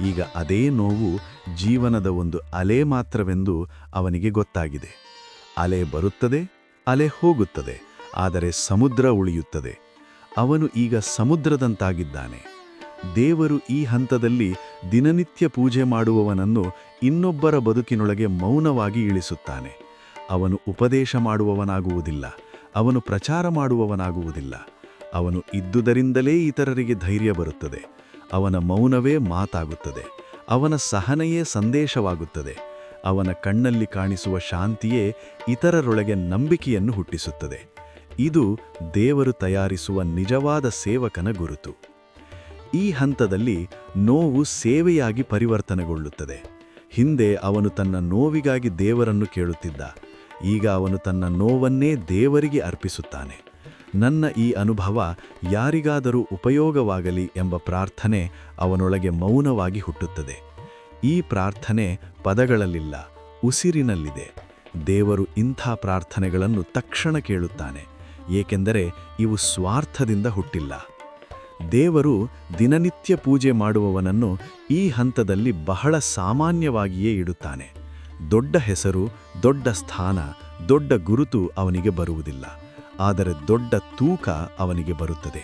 ಈಗ ಅದೇ ನೋವು ಜೀವನದ ಒಂದು ಅಲೆ ಮಾತ್ರವೆಂದು ಅವನಿಗೆ ಗೊತ್ತಾಗಿದೆ. ಅಲೆ ಬರುತ್ತದೆ ಅಲೆ ಹೋಗುತ್ತದೆ, ಆದರೆ ಸಮುದ್ರ ಉಳಿಯುತ್ತದೆ. ಅವನು ಈಗ ಸಮುದ್ರದಂತಾಗಿದ್ದಾನೆ. ದೇವರು ಈ ಹಂತದಲ್ಲಿ ದಿನನಿತ್ಯ ಪೂಜೆ ಮಾಡುವವನನ್ನು ಇನ್ನೊಬ್ಬರ ಬದುಕಿನೊಳಗೆ ಮೌನವಾಗಿ ಇಳಿಸುತ್ತಾನೆ. ಅವನು ಉಪದೇಶ ಮಾಡುವವನಾಗುವುದಿಲ್ಲ, ಅವನು ಪ್ರಚಾರ ಮಾಡುವವನಾಗುವುದಿಲ್ಲ. ಅವನು ಇದ್ದುದರಿಂದಲೇ ಇತರರಿಗೆ ಧೈರ್ಯ ಬರುತ್ತದೆ. ಅವನ ಮೌನವೇ ಮಾತಾಗುತ್ತದೆ. ಅವನ ಸಹನೆಯೇ ಸಂದೇಶವಾಗುತ್ತದೆ. ಅವನ ಕಣ್ಣಲ್ಲಿ ಕಾಣಿಸುವ ಶಾಂತಿಯೇ ಇತರರೊಳಗೆ ನಂಬಿಕೆಯನ್ನು ಹುಟ್ಟಿಸುತ್ತದೆ. ಇದು ದೇವರು ತಯಾರಿಸುವ ನಿಜವಾದ ಸೇವಕನ ಗುರುತು. ಈ ಹಂತದಲ್ಲಿ ನೋವು ಸೇವೆಯಾಗಿ ಪರಿವರ್ತನೆಗೊಳ್ಳುತ್ತದೆ. ಹಿಂದೆ ಅವನು ತನ್ನ ನೋವಿಗಾಗಿ ದೇವರನ್ನು ಕೇಳುತ್ತಿದ್ದ. ಈಗ ಅವನು ತನ್ನ ನೋವನ್ನೇ ದೇವರಿಗೆ ಅರ್ಪಿಸುತ್ತಾನೆ. ನನ್ನ ಈ ಅನುಭವ ಯಾರಿಗಾದರೂ ಉಪಯೋಗವಾಗಲಿ ಎಂಬ ಪ್ರಾರ್ಥನೆ ಅವನೊಳಗೆ ಮೌನವಾಗಿ ಹುಟ್ಟುತ್ತದೆ. ಈ ಪ್ರಾರ್ಥನೆ ಪದಗಳಲ್ಲಿಲ್ಲ, ಉಸಿರಿನಲ್ಲಿದೆ. ದೇವರು ಇಂಥ ಪ್ರಾರ್ಥನೆಗಳನ್ನು ತಕ್ಷಣ ಕೇಳುತ್ತಾನೆ, ಏಕೆಂದರೆ ಇವು ಸ್ವಾರ್ಥದಿಂದ ಹುಟ್ಟಿಲ್ಲ. ದೇವರು ದಿನನಿತ್ಯ ಪೂಜೆ ಮಾಡುವವನನ್ನು ಈ ಹಂತದಲ್ಲಿ ಬಹಳ ಸಾಮಾನ್ಯವಾಗಿಯೇ ಇಡುತ್ತಾನೆ. ದೊಡ್ಡ ಹೆಸರು, ದೊಡ್ಡ ಸ್ಥಾನ, ದೊಡ್ಡ ಗುರುತು ಅವನಿಗೆ ಬರುವುದಿಲ್ಲ, ಆದರೆ ದೊಡ್ಡ ತೂಕ ಅವನಿಗೆ ಬರುತ್ತದೆ.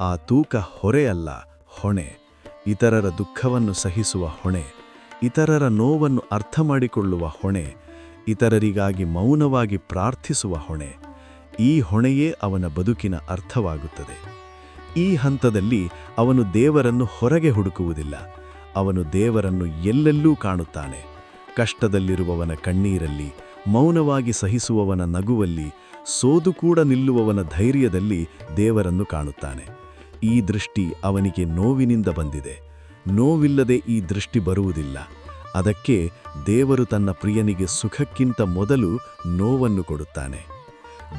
ಆ ತೂಕ ಹೊರೆಯಲ್ಲ, ಹೊಣೆ. ಇತರರ ದುಃಖವನ್ನು ಸಹಿಸುವ ಹೊಣೆ. ಇತರರ ನೋವನ್ನು ಅರ್ಥ ಮಾಡಿಕೊಳ್ಳುವ ಹೊಣೆ, ಇತರರಿಗಾಗಿ ಮೌನವಾಗಿ ಪ್ರಾರ್ಥಿಸುವ ಹೊಣೆ, ಈ ಹೊಣೆಯೇ ಅವನ ಬದುಕಿನ ಅರ್ಥವಾಗುತ್ತದೆ. ಈ ಹಂತದಲ್ಲಿ ಅವನು ದೇವರನ್ನು ಹೊರಗೆ ಹುಡುಕುವುದಿಲ್ಲ, ಅವನು ದೇವರನ್ನು ಎಲ್ಲೆಲ್ಲೂ ಕಾಣುತ್ತಾನೆ. ಕಷ್ಟದಲ್ಲಿರುವವನ ಕಣ್ಣೀರಲ್ಲಿ, ಮೌನವಾಗಿ ಸಹಿಸುವವನ ನಗುವಲ್ಲಿ, ಸೋದು ಕೂಡ ನಿಲ್ಲುವವನ ಧೈರ್ಯದಲ್ಲಿ ದೇವರನ್ನು ಕಾಣುತ್ತಾನೆ. ಈ ದೃಷ್ಟಿ ಅವನಿಗೆ ನೋವಿನಿಂದ ಬಂದಿದೆ. ನೋವಿಲ್ಲದೆ ಈ ದೃಷ್ಟಿ ಬರುವುದಿಲ್ಲ. ಅದಕ್ಕೆ ದೇವರು ತನ್ನ ಪ್ರಿಯನಿಗೆ ಸುಖಕ್ಕಿಂತ ಮೊದಲು ನೋವನ್ನು ಕೊಡುತ್ತಾನೆ.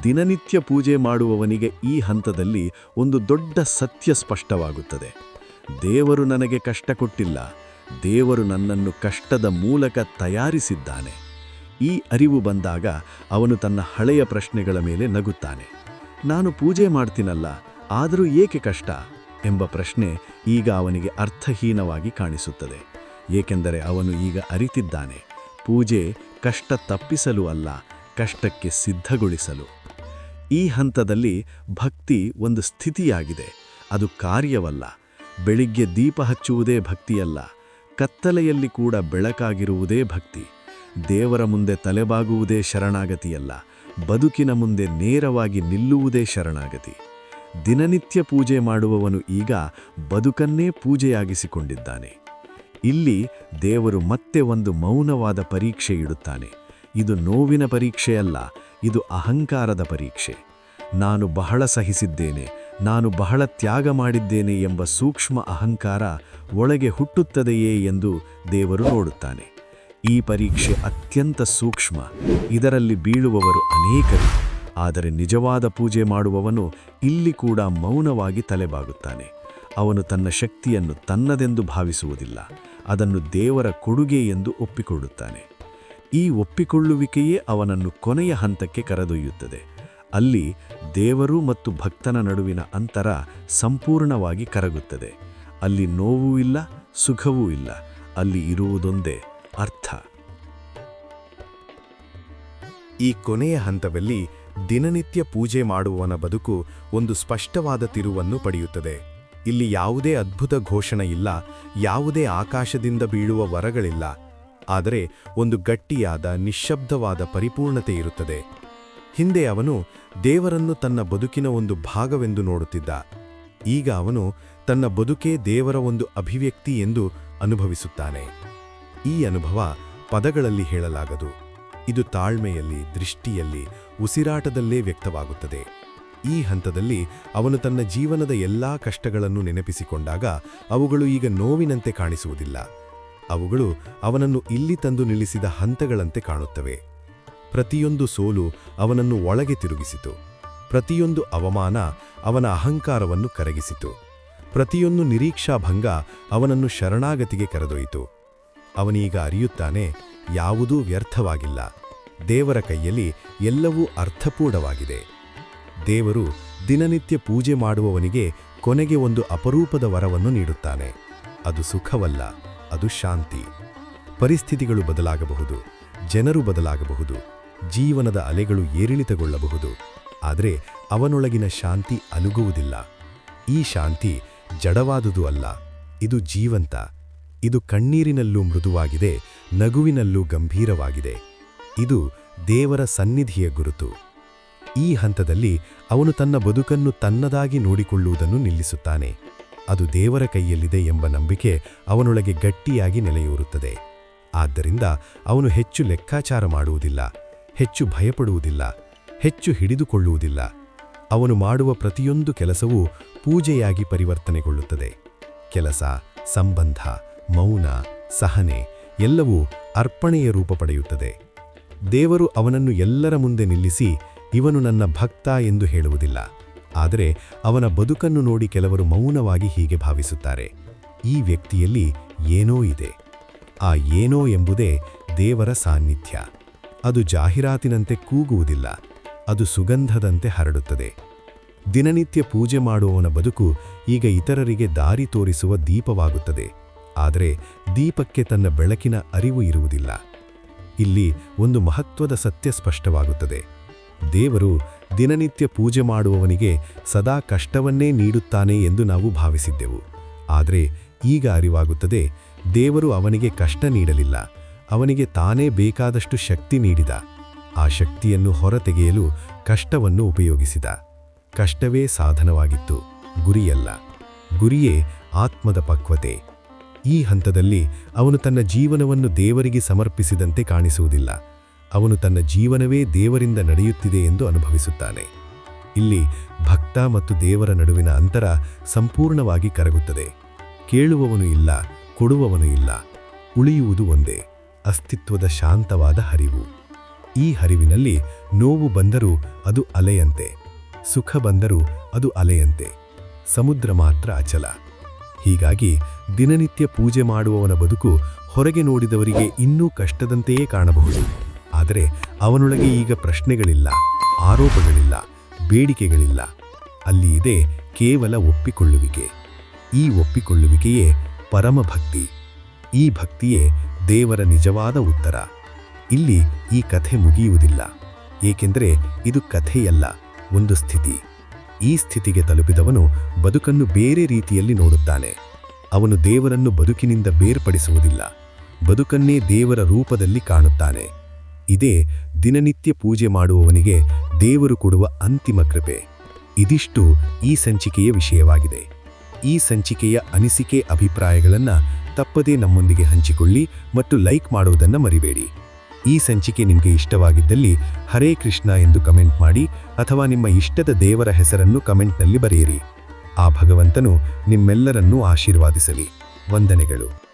ದಿನನಿತ್ಯ ಪೂಜೆ ಮಾಡುವವನಿಗೆ ಈ ಹಂತದಲ್ಲಿ ಒಂದು ದೊಡ್ಡ ಸತ್ಯ ಸ್ಪಷ್ಟವಾಗುತ್ತದೆ. ದೇವರು ನನಗೆ ಕಷ್ಟ ಕೊಟ್ಟಿಲ್ಲ. ದೇವರು ನನ್ನನ್ನು ಕಷ್ಟದ ಮೂಲಕ ತಯಾರಿಸಿದ್ದಾನೆ. ಈ ಅರಿವು ಬಂದಾಗ ಅವನು ತನ್ನ ಹಳೆಯ ಪ್ರಶ್ನೆಗಳ ಮೇಲೆ ನಗುತ್ತಾನೆ. ನಾನು ಪೂಜೆ ಮಾಡ್ತೀನಲ್ಲ, ಆದರೂ ಏಕೆ ಕಷ್ಟ? ಎಂಬ ಪ್ರಶ್ನೆ ಈಗ ಅವನಿಗೆ ಅರ್ಥಹೀನವಾಗಿ ಕಾಣಿಸುತ್ತದೆ. ಏಕೆಂದರೆ ಅವನು ಈಗ ಅರಿತಿದ್ದಾನೆ. ಪೂಜೆ ಕಷ್ಟ ತಪ್ಪಿಸಲು ಅಲ್ಲ, ಕಷ್ಟಕ್ಕೆ ಸಿದ್ಧಗೊಳಿಸಲು. ಈ ಹಂತದಲ್ಲಿ ಭಕ್ತಿ ಒಂದು ಸ್ಥಿತಿಯಾಗಿದೆ. ಅದು ಕಾರ್ಯವಲ್ಲ. ಬೆಳಿಗ್ಗೆ ದೀಪ ಹಚ್ಚುವುದೇ ಭಕ್ತಿಯಲ್ಲ. ಕತ್ತಲೆಯಲ್ಲಿ ಕೂಡ ಬೆಳಕಾಗಿರುವುದೇ ಭಕ್ತಿ. ದೇವರ ಮುಂದೆ ತಲೆಬಾಗುವುದೇ ಶರಣಾಗತಿಯಲ್ಲ. ಬದುಕಿನ ಮುಂದೆ ನೇರವಾಗಿ ನಿಲ್ಲುವುದೇ ಶರಣಾಗತಿ. ದಿನನಿತ್ಯ ಪೂಜೆ ಮಾಡುವವನು ಈಗ ಬದುಕನ್ನೇ ಪೂಜೆಯಾಗಿಸಿಕೊಂಡಿದ್ದಾನೆ. ಇಲ್ಲಿ ದೇವರು ಮತ್ತೆ ಒಂದು ಮೌನವಾದ ಪರೀಕ್ಷೆ ಇಡುತ್ತಾನೆ. ಇದು ನೋವಿನ ಪರೀಕ್ಷೆಯಲ್ಲ, ಇದು ಅಹಂಕಾರದ ಪರೀಕ್ಷೆ. ನಾನು ಬಹಳ ಸಹಿಸಿದ್ದೇನೆ, ನಾನು ಬಹಳ ತ್ಯಾಗ ಮಾಡಿದ್ದೇನೆ ಎಂಬ ಸೂಕ್ಷ್ಮ ಅಹಂಕಾರ ಒಳಗೆ ಹುಟ್ಟುತ್ತದೆಯೇ ಎಂದು ದೇವರು ನೋಡುತ್ತಾನೆ. ಈ ಪರೀಕ್ಷೆ ಅತ್ಯಂತ ಸೂಕ್ಷ್ಮ, ಇದರಲ್ಲಿ ಬೀಳುವವರು ಅನೇಕರು. ಆದರೆ ನಿಜವಾದ ಪೂಜೆ ಮಾಡುವವನು ಇಲ್ಲಿ ಕೂಡ ಮೌನವಾಗಿ ತಲೆಬಾಗುತ್ತಾನೆ. ಅವನು ತನ್ನ ಶಕ್ತಿಯನ್ನು ತನ್ನದೆಂದು ಭಾವಿಸುವುದಿಲ್ಲ, ಅದನ್ನು ದೇವರ ಕೊಡುಗೆ ಎಂದು ಒಪ್ಪಿಕೊಳ್ಳುತ್ತಾನೆ. ಈ ಒಪ್ಪಿಕೊಳ್ಳುವಿಕೆಯೇ ಅವನನ್ನು ಕೊನೆಯ ಹಂತಕ್ಕೆ ಕರೆದೊಯ್ಯುತ್ತದೆ. ಅಲ್ಲಿ ದೇವರು ಮತ್ತು ಭಕ್ತನ ನಡುವಿನ ಅಂತರ ಸಂಪೂರ್ಣವಾಗಿ ಕರಗುತ್ತದೆ. ಅಲ್ಲಿ ನೋವೂ ಇಲ್ಲ, ಸುಖವೂ ಇಲ್ಲ, ಅಲ್ಲಿ ಇರುವುದೊಂದೇ ಅರ್ಥ. ಈ ಕೊನೆಯ ಹಂತದಲ್ಲಿ ದಿನನಿತ್ಯ ಪೂಜೆ ಮಾಡುವವನ ಬದುಕು ಒಂದು ಸ್ಪಷ್ಟವಾದ ತಿರುವನ್ನು ಪಡೆಯುತ್ತದೆ. ಇಲ್ಲಿ ಯಾವುದೇ ಅದ್ಭುತ ಘೋಷಣೆ ಇಲ್ಲ, ಯಾವುದೇ ಆಕಾಶದಿಂದ ಬೀಳುವ ವರಗಳಿಲ್ಲ, ಆದರೆ ಒಂದು ಗಟ್ಟಿಯಾದ, ನಿಶ್ಶಬ್ದವಾದ ಪರಿಪೂರ್ಣತೆ ಇರುತ್ತದೆ. ಹಿಂದೆ ಅವನು ದೇವರನ್ನು ತನ್ನ ಬದುಕಿನ ಒಂದು ಭಾಗವೆಂದು ನೋಡುತ್ತಿದ್ದ. ಈಗ ಅವನು ತನ್ನ ಬದುಕೇ ದೇವರ ಒಂದು ಅಭಿವ್ಯಕ್ತಿ ಎಂದು ಅನುಭವಿಸುತ್ತಾನೆ. ಈ ಅನುಭವ ಪದಗಳಲ್ಲಿ ಹೇಳಲಾಗದು. ಇದು ತಾಳ್ಮೆಯಲ್ಲಿ, ದೃಷ್ಟಿಯಲ್ಲಿ, ಉಸಿರಾಟದಲ್ಲೇ ವ್ಯಕ್ತವಾಗುತ್ತದೆ. ಈ ಹಂತದಲ್ಲಿ ಅವನು ತನ್ನ ಜೀವನದ ಎಲ್ಲಾ ಕಷ್ಟಗಳನ್ನು ನೆನಪಿಸಿಕೊಂಡಾಗ ಅವುಗಳು ಈಗ ನೋವಿನಂತೆ ಕಾಣಿಸುವುದಿಲ್ಲ. ಅವುಗಳು ಅವನನ್ನು ಇಲ್ಲಿ ತಂದು ನಿಲ್ಲಿಸಿದ ಹಂತಗಳಂತೆ ಕಾಣುತ್ತವೆ. ಪ್ರತಿಯೊಂದು ಸೋಲು ಅವನನ್ನು ಒಳಗೆ ತಿರುಗಿಸಿತು. ಪ್ರತಿಯೊಂದು ಅವಮಾನ ಅವನ ಅಹಂಕಾರವನ್ನು ಕರಗಿಸಿತು. ಪ್ರತಿಯೊಂದು ನಿರೀಕ್ಷಾಭಂಗ ಅವನನ್ನು ಶರಣಾಗತಿಗೆ ಕರೆದೊಯ್ಯಿತು. ಅವನೀಗ ಅರಿಯುತ್ತಾನೆ, ಯಾವುದೂ ವ್ಯರ್ಥವಾಗಿಲ್ಲ. ದೇವರ ಕೈಯಲ್ಲಿ ಎಲ್ಲವೂ ಅರ್ಥಪೂರ್ಣವಾಗಿದೆ. ದೇವರು ದಿನನಿತ್ಯ ಪೂಜೆ ಮಾಡುವವನಿಗೆ ಕೊನೆಗೆ ಒಂದು ಅಪರೂಪದ ವರವನ್ನು ನೀಡುತ್ತಾನೆ. ಅದು ಸುಖವಲ್ಲ, ಅದು ಶಾಂತಿ. ಪರಿಸ್ಥಿತಿಗಳು ಬದಲಾಗಬಹುದು, ಜನರು ಬದಲಾಗಬಹುದು, ಜೀವನದ ಅಲೆಗಳು ಏರಿಳಿತಗೊಳ್ಳಬಹುದು. ಆದರೆ ಅವನೊಳಗಿನ ಶಾಂತಿ ಅಲುಗುವುದಿಲ್ಲ ಈ ಶಾಂತಿ ಜಡವಾದುದು ಅಲ್ಲ, ಇದು ಜೀವಂತ. ಇದು ಕಣ್ಣೀರಿನಲ್ಲೂ ಮೃದುವಾಗಿದೆ, ನಗುವಿನಲ್ಲೂ ಗಂಭೀರವಾಗಿದೆ. ಇದು ದೇವರ ಸನ್ನಿಧಿಯ ಗುರುತು. ಈ ಹಂತದಲ್ಲಿ ಅವನು ತನ್ನ ಬದುಕನ್ನು ತನ್ನದಾಗಿ ನೋಡಿಕೊಳ್ಳುವುದನ್ನು ನಿಲ್ಲಿಸುತ್ತಾನೆ. ಅದು ದೇವರ ಕೈಯಲ್ಲಿದೆ ಎಂಬ ನಂಬಿಕೆ ಅವನೊಳಗೆ ಗಟ್ಟಿಯಾಗಿ ನೆಲೆಯೂರುತ್ತದೆ. ಆದ್ದರಿಂದ ಅವನು ಹೆಚ್ಚು ಲೆಕ್ಕಾಚಾರ ಮಾಡುವುದಿಲ್ಲ, ಹೆಚ್ಚು ಭಯಪಡುವುದಿಲ್ಲ, ಹೆಚ್ಚು ಹಿಡಿದುಕೊಳ್ಳುವುದಿಲ್ಲ. ಅವನು ಮಾಡುವ ಪ್ರತಿಯೊಂದು ಕೆಲಸವೂ ಪೂಜೆಯಾಗಿ ಪರಿವರ್ತನೆಗೊಳ್ಳುತ್ತದೆ. ಕೆಲಸ, ಸಂಬಂಧ ಮೌನ, ಸಹನೆ ಎಲ್ಲವೂ ಅರ್ಪಣೆಯ ರೂಪ ಪಡೆಯುತ್ತದೆ. ದೇವರು ಅವನನ್ನು ಎಲ್ಲರ ಮುಂದೆ ನಿಲ್ಲಿಸಿ ಇವನು ನನ್ನ ಭಕ್ತ ಎಂದು ಹೇಳುವುದಿಲ್ಲ. ಆದರೆ ಅವನ ಬದುಕನ್ನು ನೋಡಿ ಕೆಲವರು ಮೌನವಾಗಿ ಹೀಗೆ ಭಾವಿಸುತ್ತಾರೆ. ಈ ವ್ಯಕ್ತಿಯಲ್ಲಿ ಏನೋ ಇದೆ. ಆ ಏನೋ ಎಂಬುದೇ ದೇವರ ಸಾನ್ನಿಧ್ಯ. ಅದು ಜಾಹೀರಾತಿನಂತೆ ಕೂಗುವುದಿಲ್ಲ. ಅದು ಸುಗಂಧದಂತೆ ಹರಡುತ್ತದೆ. ದಿನನಿತ್ಯ ಪೂಜೆ ಮಾಡುವವನ ಬದುಕು ಈಗ ಇತರರಿಗೆ ದಾರಿ ತೋರಿಸುವ ದೀಪವಾಗುತ್ತದೆ. ಆದರೆ ದೀಪಕ್ಕೆ ತನ್ನ ಬೆಳಕಿನ ಅರಿವು ಇರುವುದಿಲ್ಲ. ಇಲ್ಲಿ ಒಂದು ಮಹತ್ವದ ಸತ್ಯ ಸ್ಪಷ್ಟವಾಗುತ್ತದೆ. ದೇವರು ದಿನನಿತ್ಯ ಪೂಜೆ ಮಾಡುವವನಿಗೆ ಸದಾ ಕಷ್ಟವನ್ನೇ ನೀಡುತ್ತಾನೆ ಎಂದು ನಾವು ಭಾವಿಸಿದ್ದೆವು. ಆದರೆ ಈಗ ಅರಿವಾಗುತ್ತದೆ, ದೇವರು ಅವನಿಗೆ ಕಷ್ಟ ನೀಡಲಿಲ್ಲ. ಅವನಿಗೆ ತಾನೇ ಬೇಕಾದಷ್ಟು ಶಕ್ತಿ ನೀಡಿದ. ಆ ಶಕ್ತಿಯನ್ನು ಹೊರತೆಗೆಯಲು ಕಷ್ಟವನ್ನು ಉಪಯೋಗಿಸಿದ. ಕಷ್ಟವೇ ಸಾಧನವಾಗಿತ್ತು, ಗುರಿಯಲ್ಲ. ಗುರಿಯೇ ಆತ್ಮದ ಪಕ್ವತೆ. ಈ ಹಂತದಲ್ಲಿ ಅವನು ತನ್ನ ಜೀವನವನ್ನು ದೇವರಿಗೆ ಸಮರ್ಪಿಸಿದಂತೆ ಕಾಣಿಸುವುದಿಲ್ಲ. ಅವನು ತನ್ನ ಜೀವನವೇ ದೇವರಿಂದ ನಡೆಯುತ್ತಿದೆ ಎಂದು ಅನುಭವಿಸುತ್ತಾನೆ. ಇಲ್ಲಿ ಭಕ್ತ ಮತ್ತು ದೇವರ ನಡುವಿನ ಅಂತರ ಸಂಪೂರ್ಣವಾಗಿ ಕರಗುತ್ತದೆ. ಕೇಳುವವನು ಇಲ್ಲ, ಕೊಡುವವನು ಇಲ್ಲ, ಉಳಿಯುವುದು ಒಂದೇ, ಅಸ್ತಿತ್ವದ ಶಾಂತವಾದ ಹರಿವು. ಈ ಹರಿವಿನಲ್ಲಿ ನೋವು ಬಂದರೂ ಅದು ಅಲೆಯಂತೆ, ಸುಖ ಬಂದರೂ ಅದು ಅಲೆಯಂತೆ, ಸಮುದ್ರ ಮಾತ್ರ ಅಚಲ. ಹೀಗಾಗಿ ದಿನನಿತ್ಯ ಪೂಜೆ ಮಾಡುವವನ ಬದುಕು ಹೊರಗೆ ನೋಡಿದವರಿಗೆ ಇನ್ನೂ ಕಷ್ಟದಂತೆಯೇ ಕಾಣಬಹುದು. ಆದರೆ ಅವನೊಳಗೆ ಈಗ ಪ್ರಶ್ನೆಗಳಿಲ್ಲ, ಆರೋಪಗಳಿಲ್ಲ, ಬೇಡಿಕೆಗಳಿಲ್ಲ. ಅಲ್ಲಿ ಇದೆ ಕೇವಲ ಒಪ್ಪಿಕೊಳ್ಳುವಿಕೆ. ಈ ಒಪ್ಪಿಕೊಳ್ಳುವಿಕೆಯೇ ಪರಮಭಕ್ತಿ. ಈ ಭಕ್ತಿಯೇ ದೇವರ ನಿಜವಾದ ಉತ್ತರ. ಇಲ್ಲಿ ಈ ಕಥೆ ಮುಗಿಯುವುದಿಲ್ಲ. ಏಕೆಂದರೆ ಇದು ಕಥೆಯಲ್ಲ, ಒಂದು ಸ್ಥಿತಿ. ಈ ಸ್ಥಿತಿಗೆ ತಲುಪಿದವನು ಬದುಕನ್ನು ಬೇರೆ ರೀತಿಯಲ್ಲಿ ನೋಡುತ್ತಾನೆ. ಅವನು ದೇವರನ್ನು ಬದುಕಿನಿಂದ ಬೇರ್ಪಡಿಸುವುದಿಲ್ಲ. ಬದುಕನ್ನೇ ದೇವರ ರೂಪದಲ್ಲಿ ಕಾಣುತ್ತಾನೆ. ಇದೇ ದಿನನಿತ್ಯ ಪೂಜೆ ಮಾಡುವವನಿಗೆ ದೇವರು ಕೊಡುವ ಅಂತಿಮ ಕೃಪೆ. ಇದಿಷ್ಟು ಈ ಸಂಚಿಕೆಯ ವಿಷಯವಾಗಿದೆ. ಈ ಸಂಚಿಕೆಯ ಅನಿಸಿಕೆ ಅಭಿಪ್ರಾಯಗಳನ್ನು ತಪ್ಪದೇ ನಮ್ಮೊಂದಿಗೆ ಹಂಚಿಕೊಳ್ಳಿ ಮತ್ತು ಲೈಕ್ ಮಾಡುವುದನ್ನು ಮರಿಬೇಡಿ. ಈ ಸಂಚಿಕೆ ನಿಮಗೆ ಇಷ್ಟವಾಗಿದ್ದಲ್ಲಿ ಹರೇ ಕೃಷ್ಣ ಎಂದು ಕಮೆಂಟ್ ಮಾಡಿ ಅಥವಾ ನಿಮ್ಮ ಇಷ್ಟದ ದೇವರ ಹೆಸರನ್ನು ಕಮೆಂಟ್ನಲ್ಲಿ ಬರೆಯಿರಿ. ಆ ಭಗವಂತನು ನಿಮ್ಮೆಲ್ಲರನ್ನೂ ಆಶೀರ್ವಾದಿಸಲಿ. ವಂದನೆಗಳು.